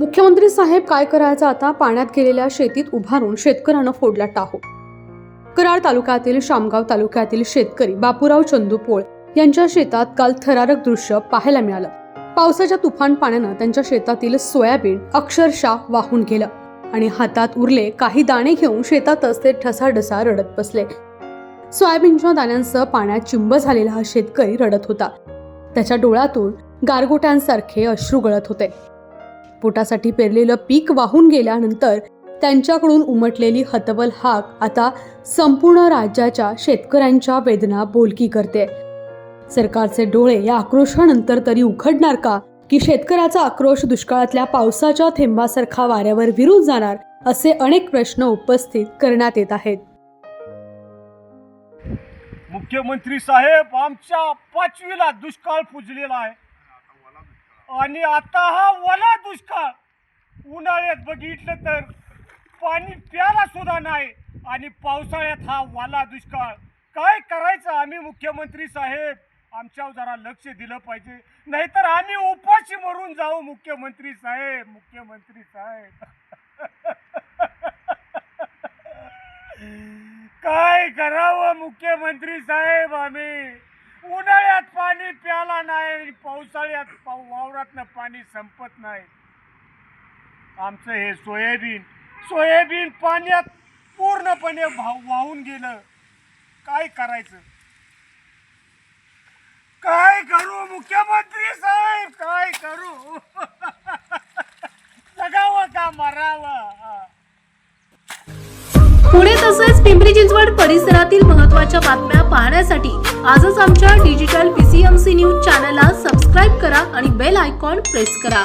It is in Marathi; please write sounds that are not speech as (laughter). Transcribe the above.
मुख्यमंत्री साहेब काय करायचं आता? पाण्यात गेलेल्या शेतीत उभारून शेतकऱ्यानं फोडला टाहो. कराड तालुक्यातील शामगाव तालुक्यातील शेतकरी बापूराव चंदूपोळ यांच्या शेतात काल थरारक दृश्य पाहायला मिळालं. पावसाच्या तुफान पाण्यानं त्यांच्या शेतातील सोयाबीन अक्षरशः वाहून गेलं आणि हातात उरले काही दाणे घेऊन शेतातच ते ठसाढसा रडत बसले. सोयाबीनच्या दाण्यांसह पाण्यात चिंब झालेला हा शेतकरी रडत होता. त्याच्या डोळ्यातून गारगोट्यांसारखे अश्रू गळत होते. पोटासाठी पेरलेलं पीक वाहून गेल्यानंतर त्यांच्याकडून उमटलेली हतबल हाक आता संपूर्ण राज्याच्या शेतकऱ्यांच्या वेदना बोलकी करते. सरकारचे डोळे या आक्रोशानंतर तरी उघडणार का? की शेतकऱ्याचा आक्रोश दुष्काळातल्या पावसाच्या थेंबासारखा वाऱ्यावर विरून जाणार असे अनेक प्रश्न उपस्थित करण्यात येत आहेत. मुख्यमंत्री साहेब आमच्या पाचवीला दुष्काळ पुजलेला आहे. आणि आता हा वला दुष्काळ उन्हाळ्यात बघितलं तर पाणी प्याला सुद्धा नाही आणि पावसाळ्यात हा वाला दुष्काळ. काय करायचं आम्ही मुख्यमंत्री साहेब? आमच्यावर जरा लक्ष दिलं पाहिजे. नाहीतर आम्ही उपाशी मरून जाऊ मुख्यमंत्री साहेब मुख्यमंत्री साहेब. काय करावं मुख्यमंत्री साहेब आम्ही? उन्हाळ्यात पाणी प्याला नाही आणि पावसाळ्यात पाव वावरातनं पाणी संपत नाही. आमचं हे सोयाबीन सोयाबीन पाण्यात पूर्णपणे भाव वाहून गेलं. काय करायचं? काय करू मुख्यमंत्री साहेब? काय करू? (laughs) जगावं का मरावं? पुणे तसेच पिंपरी चिंचवड परिसरातील महत्त्वाच्या बातम्या पाहण्यासाठी आजच आमच्या डिजिटल पीसीएमसी न्यूज चॅनलला सबस्क्राईब करा आणि बेल आयकॉन प्रेस करा.